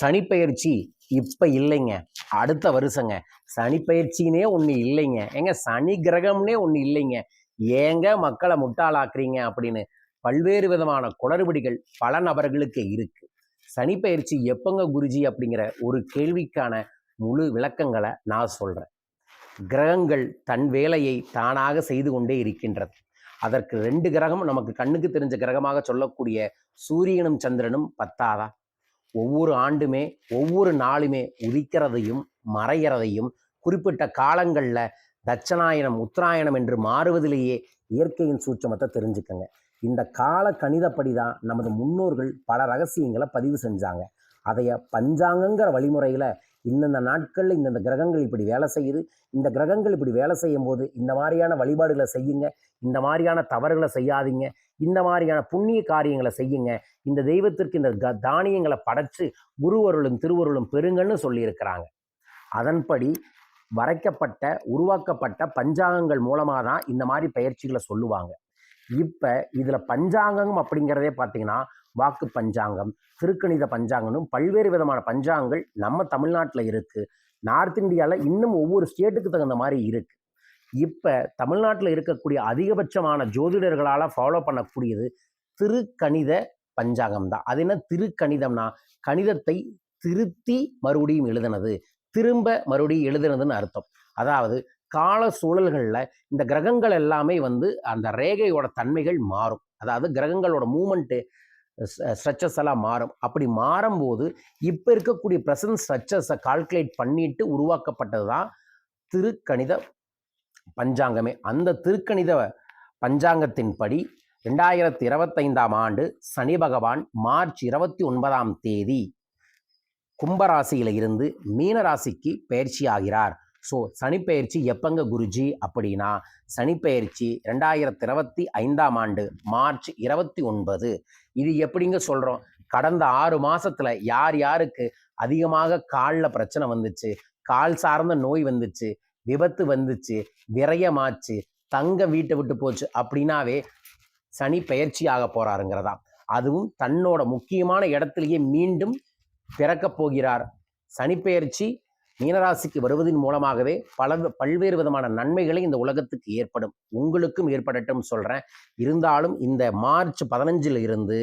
சனிப்பெயர்ச்சி இப்போ இல்லைங்க. அடுத்த வருஷங்க. சனிப்பெயர்ச்சினே ஒன்று இல்லைங்க. ஏங்க சனி கிரகம்னே ஒன்று இல்லைங்க. ஏங்க மக்களை முட்டாளாக்குறீங்க அப்படின்னு பல்வேறு விதமான குளறுபடிகள் பல நபர்களுக்கு இருக்கு. சனிப்பெயர்ச்சி எப்பங்க குருஜி அப்படிங்கிற ஒரு கேள்விக்கான முழு விளக்கங்களை நான் சொல்கிறேன் கிரகங்கள் தன் வேலையை தானாக செய்து கொண்டே இருக்கின்றது. அதற்கு ரெண்டு கிரகம் நமக்கு கண்ணுக்கு தெரிஞ்ச கிரகமாக சொல்லக்கூடிய சூரியனும் சந்திரனும் பத்தாதா? ஒவ்வொரு ஆண்டுமே ஒவ்வொரு நாளுமே உதிக்கிறதையும் மறைகிறதையும் குறிப்பிட்ட காலங்களில் தட்சணாயனம் உத்தராயணம் என்று மாறுவதிலேயே இயற்கையின் சூட்சமத்தை தெரிஞ்சுக்கங்க. இந்த கால கணிதப்படி தான் நமது முன்னோர்கள் பல ரகசியங்களை பதிவு செஞ்சாங்க. அதைய பஞ்சாங்கங்கிற வழிமுறையில் இந்தந்த நாட்களில் இந்தந்த கிரகங்கள் இப்படி வேலை செய்யுது இந்த கிரகங்கள் இப்படி வேலை செய்யும் போது இந்த மாதிரியான வழிபாடுகளை செய்யுங்க இந்த மாதிரியான தவறுகளை செய்யாதீங்க இந்த மாதிரியான புண்ணிய காரியங்களை செய்யுங்க. இந்த தெய்வத்திற்கு இந்த க தானியங்களை படைச்சு குருவருளும் திருவருளும் பெருங்கன்னு சொல்லியிருக்கிறாங்க. அதன்படி வரைக்கப்பட்ட உருவாக்கப்பட்ட பஞ்சாங்கங்கள் மூலமாக தான் இந்த மாதிரி பயிற்சிகளை சொல்லுவாங்க. இப்போ இதில் பஞ்சாங்கம் அப்படிங்கிறதே பார்த்தீங்கன்னா வாக்கு பஞ்சாங்கம் திருக்கணித பஞ்சாங்கம்னு பல்வேறு விதமான பஞ்சாங்கங்கள் நம்ம தமிழ்நாட்டில் இருக்குது நார்த் இந்தியாவில் இன்னும் ஒவ்வொரு ஸ்டேட்டுக்கு தகுந்த மாதிரி இருக்குது இப்போ தமிழ்நாட்டில் இருக்கக்கூடிய அதிகபட்சமான ஜோதிடர்களால் ஃபாலோ பண்ணக்கூடியது திருக்கணித பஞ்சாங்கம் தான் அது என்ன திருக்கணிதம்னா கணிதத்தை திருத்தி மறுபடியும் எழுதுனது திரும்ப மறுபடியும் எழுதுனதுன்னு அர்த்தம். அதாவது கால சூழல்களில் இந்த கிரகங்கள் எல்லாமே வந்து அந்த ரேகையோட தன்மைகள் மாறும். அதாவது கிரகங்களோட மூமெண்ட்டு ஸ்ட்ரக்சர்ஸ் எல்லாம் மாறும். அப்படி மாறும்போது இப்போ இருக்கக்கூடிய ப்ரெசன்ட் ஸ்ட்ரக்சர்ஸை கால்குலேட் பண்ணிட்டு உருவாக்கப்பட்டது தான் திருக்கணித பஞ்சாங்கமே. அந்த திருக்கணித பஞ்சாங்கத்தின்படி ரெண்டாயிரத்தி இருபத்தைந்தாம் ஆண்டு சனி பகவான் மார்ச் இருபத்தி ஒன்பதாம் தேதி கும்பராசியில் இருந்து மீனராசிக்கு பயிற்சி ஆகிறார் ஸோ சனிப்பெயர்ச்சி எப்பங்க குருஜி அப்படின்னா சனிப்பெயர்ச்சி ரெண்டாயிரத்தி இருபத்தி ஐந்தாம் ஆண்டு மார்ச் இருபத்தி ஒன்பது இது எப்படிங்க சொல்கிறோம் கடந்த ஆறு மாதத்தில் யார் யாருக்கு அதிகமாக காலில் பிரச்சனை வந்துச்சு? கால் சார்ந்த நோய் வந்துச்சு? விபத்து வந்துச்சு விரயமாச்சு தங்க வீட்டை விட்டு போச்சு அப்படின்னாவே சனி பயிற்சி ஆக போறாருங்கிறதா. அதுவும் தன்னோட முக்கியமான இடத்திலேயே மீண்டும் பிறக்கப் போகிறார். சனிப்பெயர்ச்சி மீனராசிக்கு வருவதன் மூலமாகவே பல பல்வேறு விதமான நன்மைகளை இந்த உலகத்துக்கு ஏற்படும். உங்களுக்கும் ஏற்படட்டும் சொல்கிறேன் இருந்தாலும் இந்த மார்ச் பதினஞ்சில் இருந்து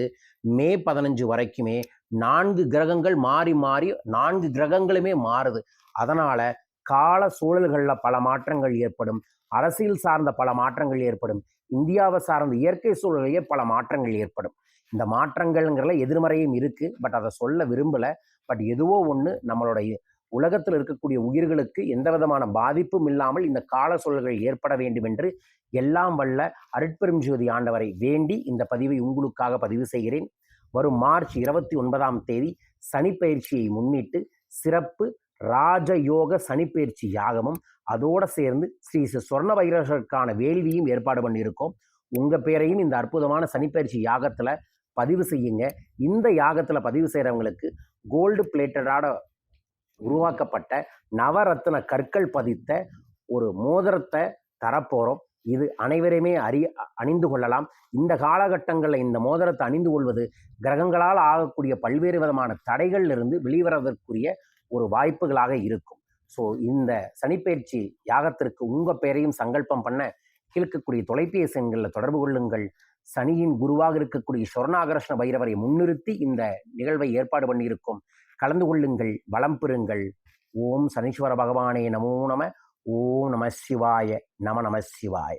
மே பதினஞ்சு வரைக்குமே நான்கு கிரகங்கள் மாறி மாறி நான்கு கிரகங்களுமே மாறுது. அதனால் கால சூழல்களில் பல மாற்றங்கள் ஏற்படும். அரசியல் சார்ந்த பல மாற்றங்கள் ஏற்படும். இந்தியாவை சார்ந்த இயற்கை சூழலையே பல மாற்றங்கள் ஏற்படும். இந்த மாற்றங்கள்ங்கிறல எதிர்மறையும் இருக்குது பட் அதை சொல்ல விரும்பலை. பட் எதுவோ ஒன்று நம்மளுடைய உலகத்தில் இருக்கக்கூடிய உயிர்களுக்கு எந்த விதமான பாதிப்பும் இல்லாமல் இந்த கால சூழல்கள் ஏற்பட வேண்டும் என்று எல்லாம் வல்ல அருட்பெரும் ஜோதி ஆண்டவரை வேண்டி இந்த பதிவை உங்களுக்காக பதிவு செய்கிறேன். வரும் மார்ச் இருபத்தி ஒன்பதாம் தேதி சனிப்பயிற்சியை முன்னிட்டு சிறப்பு ராஜயோக சனிப்பயிற்சி யாகமும் அதோடு சேர்ந்து ஸ்ரீ சொர்ண வைரவர்களுக்கான வேள்வியும் ஏற்பாடு பண்ணியிருக்கோம். உங்கள் பேரையும் இந்த அற்புதமான சனிப்பயிற்சி யாகத்தில் பதிவு செய்யுங்க. இந்த யாகத்தில் பதிவு செய்கிறவங்களுக்கு கோல்டு பிளேட்டடாக உருவாக்கப்பட்ட நவரத்ன கற்கள் பதித்த ஒரு மோதிரத்தை தரப்போகிறோம் இது அனைவரையுமே அறி அணிந்து கொள்ளலாம். இந்த காலகட்டங்களில் இந்த மோதிரத்தை அணிந்து கொள்வது கிரகங்களால் ஆகக்கூடிய பல்வேறு விதமான தடைகளிலிருந்து வெளிவரதற்குரிய ஒரு வாய்ப்புகளாக இருக்கும். ஸோ இந்த சனிப்பயிற்சி யாகத்திற்கு உங்கள் பெயரையும் சங்கல்பம் பண்ண கிழக்கக்கூடிய தொலைபேசி எண்களில் தொடர்பு கொள்ளுங்கள். சனியின் குருவாக இருக்கக்கூடிய சொர்ணாகர்ஷ்ண பைரவரை முன்னிறுத்தி இந்த நிகழ்வை ஏற்பாடு பண்ணியிருக்கும். கலந்து கொள்ளுங்கள் வளம் பெறுங்கள். ஓம் சனீஸ்வர பகவானே நமோ நம ஓம் நம சிவாய நம நம சிவாய.